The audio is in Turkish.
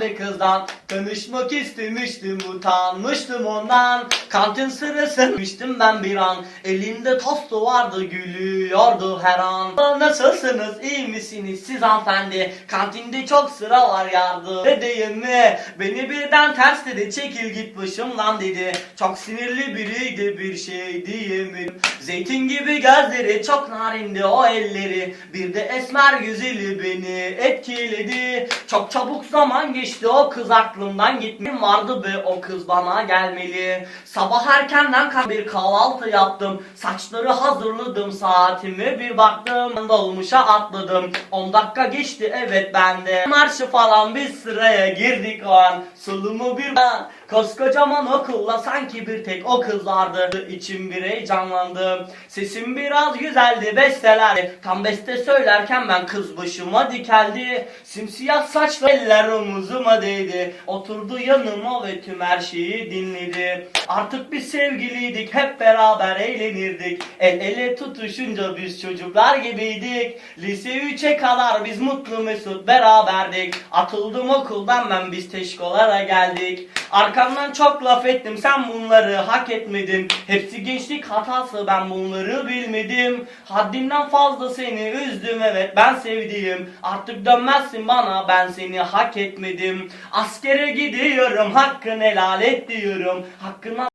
bir kızdan. Tanışmak istemiştim utanmıştım ondan. Kantin sırasıymıştım ben bir an. Elinde tostu vardı gülüyordu her an. Nasılsınız iyi misiniz siz hanımefendi? Kantinde çok sıra var yardım edeyim mi? Beni birden ters dedi çekil git başımdan dedi. Çok sinirli biriydi bir şey diyemedim Zeytin gibi gözleri çok narindi o elleri. Bir de esmer güzeli beni etkiledi. Çok çabuk zaman geçti o kız aklımdan gitmem vardı be o kız bana gelmeli. Sabah erkenden bir kahvaltı yaptım. Saçları hazırladım saatime bir baktım. Dolmuşa atladım. 10 dakika geçti evet bende. Marşı falan bir sıraya girdik o an. Sulumu bir Koskocaman okulla sanki bir tek o kız vardı İçim bir heyecanlandı. Sesim biraz güzeldi besteler. Tam beste söylerken ben kız başıma dikeldi. Simsiyah saçlı eller omuzuma değdi. Oturdu yanıma ve tüm her şeyi dinledi. Artık biz sevgiliydik hep beraber eğlenirdik. El ele tutuşunca biz çocuklar gibiydik. Lise 3'e kadar biz mutlu mesut beraberdik. Atıldım okuldan ben biz teşkolara geldik Arkamdan çok laf ettim. Sen bunları hak etmedin. Hepsi gençlik hatası. Ben bunları bilmedim. Haddinden fazla seni üzdüm. Evet ben sevdiğim. Artık dönmezsin bana. Ben seni hak etmedim. Askere gidiyorum. Hakkını helal et diyorum. Hakkına